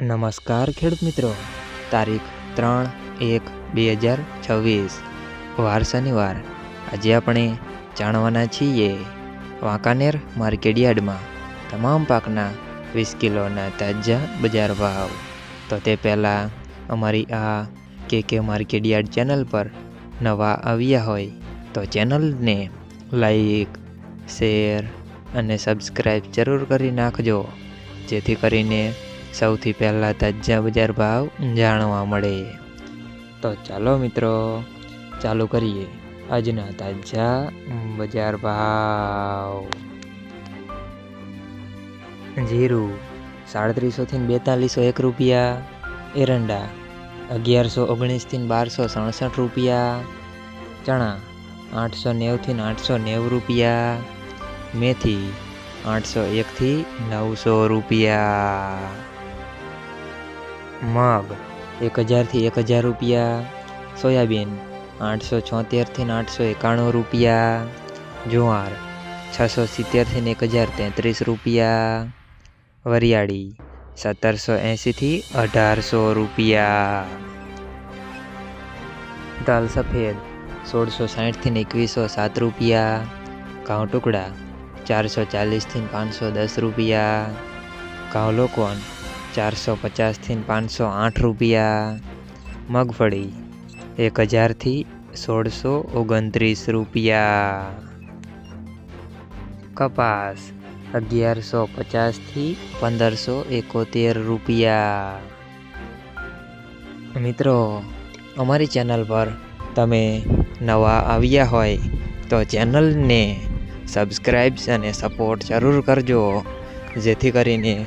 નમસ્કાર ખેડૂત મિત્રો. તારીખ ત્રણ એક બે હજાર છવ્વીસ. વાર શનિવાર. આજે આપણે જાણવાના છીએ વાંકાનેર માર્કેટયાર્ડમાં તમામ પાકના વીસ કિલોના તાજા બજાર ભાવ. તો તે પહેલાં અમારી આ કે કે માર્કેટયાર્ડ ચેનલ પર નવા આવ્યા હોય તો ચેનલને લાઈક, શેર અને સબસ્ક્રાઈબ જરૂર કરી નાખજો. જેથી કરીને સૌથી પહેલાં તાજા બજાર ભાવ જાણવા મળે. તો ચાલો મિત્રો, ચાલુ કરીએ આજના તાજા બજાર ભાવ. જીરું સાડત્રીસોથી બેતાલીસો એક રૂપિયા, એરંડા અગિયારસો ઓગણીસથી બારસો સડસઠ રૂપિયા, ચણા આઠસો નેવથી આઠસો નેવું રૂપિયા, મેથી આઠસો એકથી નવસો રૂપિયા. મગ. એક હજારથી એક હજાર રૂપિયા. સોયાબીન આઠસો છોતેરથી આઠસો એકાણું રૂપિયા. જુવાર છસો સિત્તેરથી એક હજાર તેત્રીસ રૂપિયા. વરિયાળી સત્તરસો એંશીથી અઢારસો રૂપિયા. દાલ સફેદ સોળસો સાઠથી એકવીસો સાત રૂપિયા. ઘઉં ટુકડા ચારસો ચાલીસથી પાંચસો દસ રૂપિયા. ઘઉં લોકોન ચારસો પચાસથી પાંચસો આઠ રૂપિયા મગફળી. એક હજારથી સોળસો ઓગણત્રીસ રૂપિયા. કપાસ અગિયારસો પચાસથી પંદરસો એકોતેર રૂપિયા. મિત્રો, અમારી ચેનલ પર તમે નવા આવ્યા હોય તો ચેનલને સબસ્ક્રાઈબ્સ અને સપોર્ટ જરૂર કરજો. જેથી કરીને